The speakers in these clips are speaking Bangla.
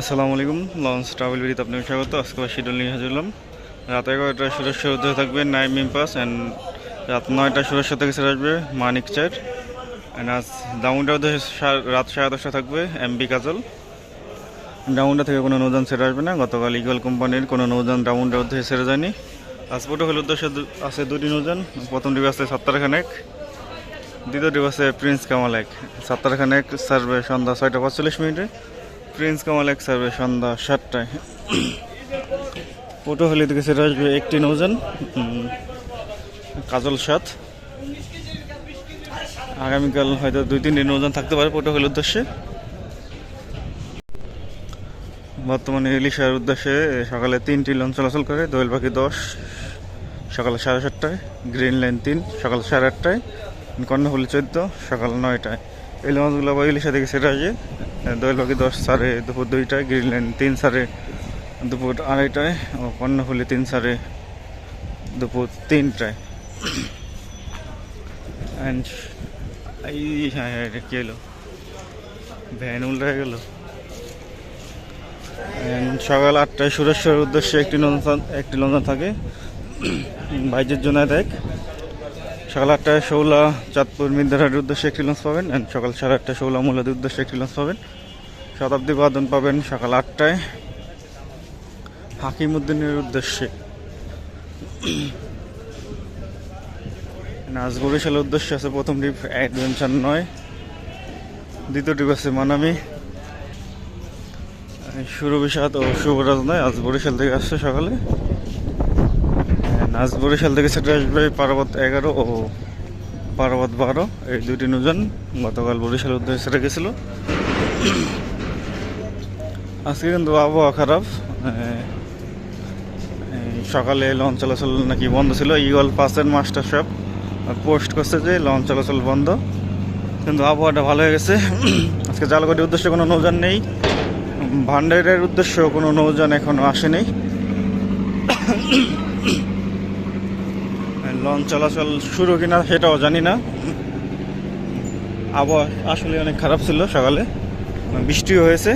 আসসালামু আলাইকুম লঞ্চ ট্রাভেল বিডিতে আপনাকে স্বাগত। আজকে শিডিউল নিয়ে হাজির হলাম। রাত এগারোটায় সুরেশ্বর উদ্যোগে থাকবে নাইম মিম্পাস অ্যান্ড রাত নয়টা সুরেশ্বর থেকে সেরে আসবে মানিক চার অ্যান্ড আজ দামুন্ডা রাত সাড়ে দশটা থাকবে এমবি কাজল। ডাউনটা থেকে কোনো নৌযান ছেড়ে আসবে না। গতকাল ইগল কোম্পানির কোনো নৌযান ডাউনটা উদ্দেশ্যে সেরে যায়নি। আজ প্রোটোকল উদ্দেশ্যে আছে দুটি নৌযান। প্রথম ডিপ আছে সাত্তার খানেক দ্বিতীয় ডিপ আছে প্রিন্স কামাল এক সাত্তার খানেক সার্ভে সন্ধ্যা ছয়টা পাঁচচল্লিশ মিনিটে। প্রিন্স কামাল এক সার্ভে সন্ধ্যা সাতটায়। পটুয়াখালী থেকে সেটা আসবে একটি উম, কাজল সাত। আগামীকাল হয়তো দুই তিনটি নৌযান থাকতে পারে পটুয়াখালীর উদ্দেশ্যে। বর্তমানে ইলিশার উদ্দেশ্যে সকালে তিনটি লঞ্চ চলাচল করে দোয়েল পাখি দশ সকাল সাড়ে সাতটায় গ্রিন লাইন তিন সকাল সাড়ে আটটায় কর্ণফুলি চোদ্দ সকাল নয়টায়। এই লঞ্চগুলো আবার ইলিশা থেকে সেরে আসে দোয়েল পাখি দশ সাড়ে দুপুর দুইটায়, গ্রিন লাইন তিন সাড়ে দুপুর আড়াইটায়, ও কর্ণফুলি তিন সাড়ে দুপুর তিনটায়। অ্যান্ড এই হ্যাঁ হ্যাঁ এটা হলো? ভ্যান উল্টে গেল। সকাল আটটায় সুরেশ্বরের উদ্দেশ্যে একটি লঞ্চন একটি লঞ্চন থাকে। বাইজের জন্য এক সকাল আটটায় শৌলা চাঁদপুর মিন্দারহাটের উদ্দেশ্যে একটি লঞ্চ পাবেন অ্যান্ড সকাল সাড়ে আটটায় শৌলা মূলাদের উদ্দেশ্যে একটি লঞ্চ পাবেন। শতাব্দী বাদন পাবেন সকাল আটটায় হাকিমুদ্দিনের উদ্দেশ্যে। নাচ বরিশালের উদ্দেশ্যে আছে প্রথম ট্রিপ অ্যাডভেঞ্চার নয়। দ্বিতীয় ট্রিপ আছে মানামি। শুরু বিষাদ ও শুভরাজ নয়, আজ বরিশাল থেকে আসছে সকালে। আজ বরিশাল থেকে সেটা আসবে পার্বত এগারো ও পার্বত বারো, এই দুইটি নৌযান গতকাল বরিশাল উদ্দেশ্যে সেটা গেছিল আজকে কিন্তু আবহাওয়া খারাপ। সকালে লঞ্চ চলাচল নাকি বন্ধ ছিল। ইগল পাসের মাস্টার সব পোস্ট করছে যে লঞ্চ চলাচল বন্ধ। কিন্তু আবহাওয়াটা ভালো হয়ে গেছে। আজকে জালগড়ির উদ্দেশ্যে কোনো নৌযান নেই। ভান্ডারের উদ্দেশ্য কোনো নৌযান এখনও আসেনি। লঞ্চ চলাচল শুরু কিনা সেটাও জানি না। আবহাওয়া আসলে অনেক খারাপ ছিল সকালে। বৃষ্টিও হয়েছে।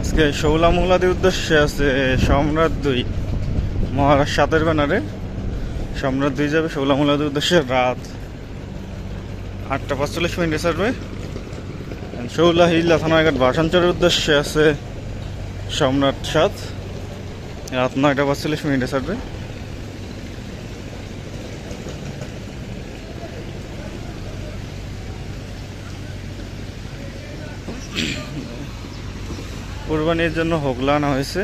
আজকে শৌলা মোংলাদের উদ্দেশ্যে আছে সম্রাট দুই। মহারাষ্ট্র সাতের ব্যানারে। সম্রাট দুই যাবে শৌলা মোংলাদের উদ্দেশ্যে রাত আটটা পাঁচচল্লিশ মিনিটে ছাড়বে শৌলা হিল্লা থানাঘাট ভাষাঞ্চলের উদ্দেশ্যে আছে সম্রাট সাত। রাত নয়টা পাঁচচল্লিশ মিনিটে ছাড়বে কোরবানির জন্য হোগলা আনা হয়েছে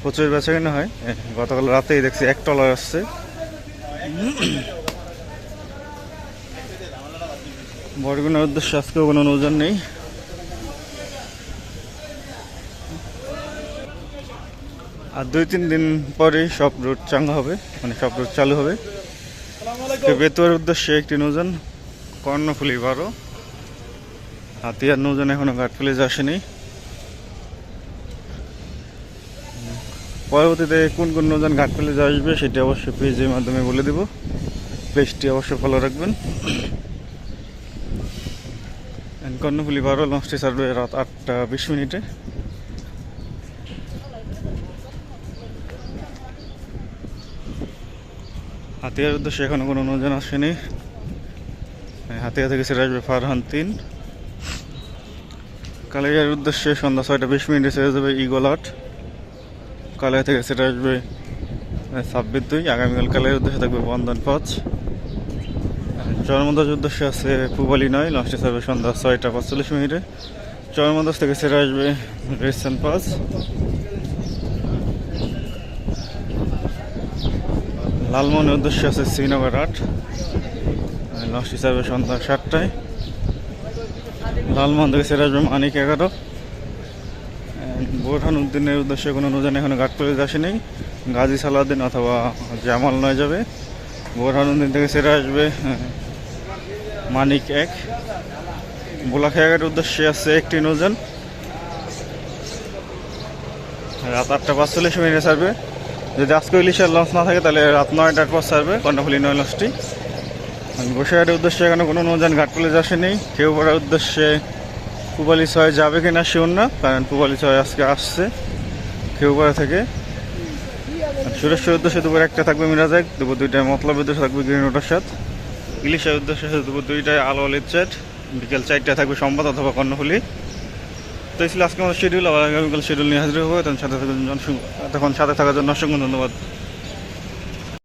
প্রচুর বেচা কেনা হয় গতকাল রাতেই দেখছি এক টলার আসছে। বরগুনার উদ্দেশ্যে আজকেও কোনো নৌযান নেই। আর দুই তিন দিন পরেই সব রুট চাঙ্গা হবে মানে সব রুট চালু হবে। বেতুয়ার উদ্দেশ্যে একটি নৌযান কর্ণফুলি বারো। হাতিয়ার নৌযান এখনও ঘাটফুলি আসেনি। পরবর্তীতে কোন কোন নৌযান ঘাটফুলি আসবে সেটি অবশ্যই পেজের মাধ্যমে বলে দেব। পেজটি অবশ্যই ফলো রাখবেন। কর্ণফুলি বারো লঞ্চটি ছাড়বে রাত আটটা বিশ মিনিটে। হাতিয়ার উদ্দেশ্যে এখনও কোনো নৌযান আসেনি। হাতিয়া থেকে ছেড়ে আসবে ফারহান তিন। কালিয়ার উদ্দেশ্যে সন্ধ্যা ছয়টা বিশ মিনিটে ছেড়ে যাবে ইগল আট। কালাইয়া থেকে ছেড়ে আসবে ছাব্বিশ দুই। আগামীকাল কালাইয়ের উদ্দেশ্যে থাকবে বন্ধন পাঁচ। চরমন্দাজ উদ্দেশ্যে আছে পুবালি নয়, লাস্টে ছাড়বে সন্ধ্যা ছয়টা পাঁচচল্লিশ মিনিটে। চরমন্দাজ থেকে ছেড়ে আসবে রেসান পাঁচ। লালমনের উদ্দেশ্যে আছে শ্রীনগর আট লাস্ট হিসাবে সন্ধ্যা সাতটায়। লালমোহন থেকে আসবে মানিক এগারো। বোরহান উদ্দিনের উদ্দেশ্যে কোনো নৌযান এখনও ঘাটপুরে আসেনি। গাজী সালাউদ্দিন অথবা জামাল নয় যাবে। বোরহান উদ্দিন থেকে ছেড়ে আসবে মানিক এক। বোলাখাঘাটের উদ্দেশ্যে আছে একটি নৌযান। রাত আটটা পাঁচচল্লিশ মিনিটে ছাড়বে। যদি আজকে ইলিশের লঞ্চ না থাকে, তাহলে রাত নয়টার পর ছাড়বে কর্ণফুলি নয় লঞ্চটি গোসাইয়ের উদ্দেশ্যে এখানে কোনো নৌযান ঘাট কলেজ আসেনি। কেউ পড়ার উদ্দেশ্যে পুবালি ছয় যাবে কিনা শিওর না, কারণ পুবালি ছয় আজকে আসছে কেউপাড়া থেকে। সুরেশ্বর উদ্দেশ্যে দুপুর একটা থাকবে মিরাজেক, দুপুর দুইটায় মতলব উদ্দেশ্যে থাকবে গ্রিন ওটার সাথ। ইলিশের উদ্দেশ্যে দুপুর দুইটায় আলো চাট বিকেল চারটায় থাকবে সম্বাদ অথবা কর্ণফুলি। তো এই ছিল আজকে আমাদের শিডিউল আবার আগামীকাল শিডিউল নিয়ে হাজির হব সাথে তখন সাথে থাকার জন্য অসংখ্য ধন্যবাদ।